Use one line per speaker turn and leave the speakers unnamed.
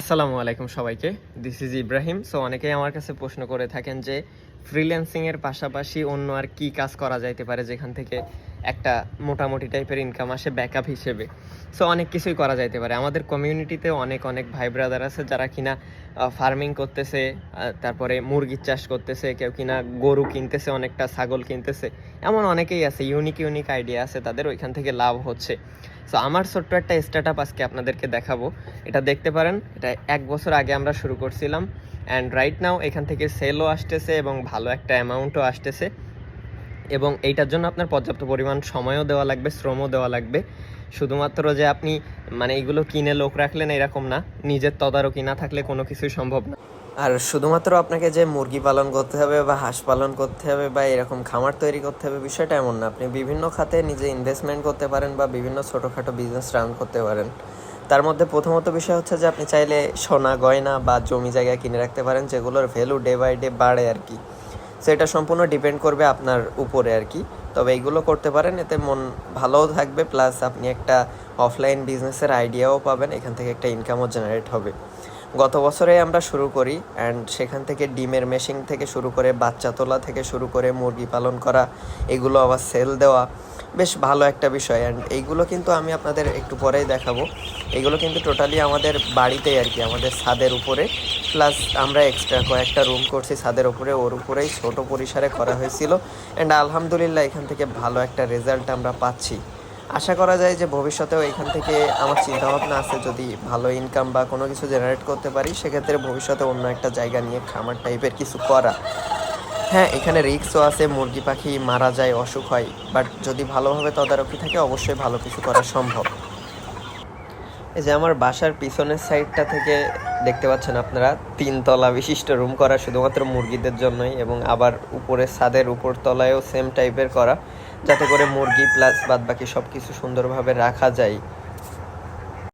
আসসালামু আলাইকুম সবাইকে। দিস ইজ ইব্রাহিম সো অনেকেই আমার কাছে প্রশ্ন করে থাকেন যে ফ্রিল্যান্সিংয়ের পাশাপাশি অন্য আর কি কাজ করা যাইতে পারে যেখান থেকে একটা মোটামুটি টাইপের ইনকাম আসে ব্যাকআপ হিসেবে। সো অনেক কিছুই করা যাইতে পারে। আমাদের কমিউনিটিতে অনেক অনেক ভাই ব্রাদার আছে যারা কিনা ফার্মিং করতেছে তারপরে মুরগির চাষ করতেছে, কেউ কিনা গরু কিনতেছে, অনেকটা ছাগল কিনতেছে। এমন অনেকেই আছে ইউনিক ইউনিক আইডিয়া আছে, তাদের ওইখান থেকে লাভ হচ্ছে। সো আমার ছোট্ট একটা স্টার্ট আপ আজকে আপনাদেরকে দেখাবো। এটা দেখতে পারেন, এটা এক বছর আগে আমরা শুরু করছিলাম। অ্যান্ড রাইট নাও এখান থেকে সেলও আসতেছে এবং ভালো একটা অ্যামাউন্টও আসতেছে। এবং এইটার জন্য আপনার পর্যাপ্ত পরিমাণ সময়ও দেওয়া লাগবে, শ্রমও দেওয়া লাগবে। শুধুমাত্র যে আপনি মানে এগুলো কিনে লোক রাখলেন এরকম না, নিজের তদারকি না থাকলে কোনো কিছুই সম্ভব না। আর শুধুমাত্র আপনাকে যে মুরগি পালন করতে হবে বা হাঁস পালন করতে হবে বা এরকম খামার তৈরি করতে হবে বিষয়টা এমন না। আপনি বিভিন্ন খাতে নিজে ইনভেস্টমেন্ট করতে পারেন বা বিভিন্ন ছোটোখাটো বিজনেস রান করতে পারেন। তার মধ্যে প্রথমত বিষয় হচ্ছে যে আপনি চাইলে সোনা, গয়না বা জমি জায়গা কিনে রাখতে পারেন যেগুলোর ভ্যালু ডে বাই ডে বাড়ে আর কি। সো এটা সম্পূর্ণ ডিপেন্ড করবে আপনার উপরে আর কি। তবে এইগুলো করতে পারেন, এতে মন ভালোও থাকবে প্লাস আপনি একটা অফলাইন বিজনেসের আইডিয়াও পাবেন, এখান থেকে একটা ইনকামও জেনারেট হবে। গত বছরে আমরা শুরু করি অ্যান্ড সেখান থেকে ডিমের মেশিন থেকে শুরু করে, বাচ্চা তোলা থেকে শুরু করে, মুরগি পালন করা, এগুলো আবার সেল দেওয়া। বেশ ভালো একটা বিষয়। অ্যান্ড এইগুলো কিন্তু আমি আপনাদের একটু পরেই দেখাবো। এগুলো কিন্তু টোটালি আমাদের বাড়িতেই আর কি, আমাদের ছাদের উপরে। প্লাস আমরা এক্সট্রা কয়েকটা রুম করছি ছাদের উপরে, ওর উপরেই ছোট পরিসরে করা হয়েছিল। অ্যান্ড আলহামদুলিল্লাহ এখান থেকে ভালো একটা রেজাল্ট আমরা পাচ্ছি। আশা করা যায় যে ভবিষ্যতেও এখান থেকে আমার চিন্তাভাবনা আছে যদি ভালো ইনকাম বা কোনো কিছু জেনারেট করতে পারি, সেক্ষেত্রে ভবিষ্যতে অন্য একটা জায়গা নিয়ে খামার টাইপের কিছু করা। হ্যাঁ এখানে রিক্সও আছে, মুরগি পাখি মারা যায়, অসুখ হয়। বাট যদি ভালোভাবে তদারকি থাকে, অবশ্যই ভালো কিছু করা সম্ভব। এই যে আমার বাসার পিছনের সাইডটা থেকে দেখতে পাচ্ছেন আপনারা, তিনতলা বিশিষ্ট রুম করা, শুধুমাত্র মুরগিদের জন্যই এবং আবার উপরে ছাদের উপর তলায়ও সেম টাইপের করা, যাতে করে মুরগি প্লাস বাদ বাকি সব কিছু সুন্দরভাবে রাখা যায়।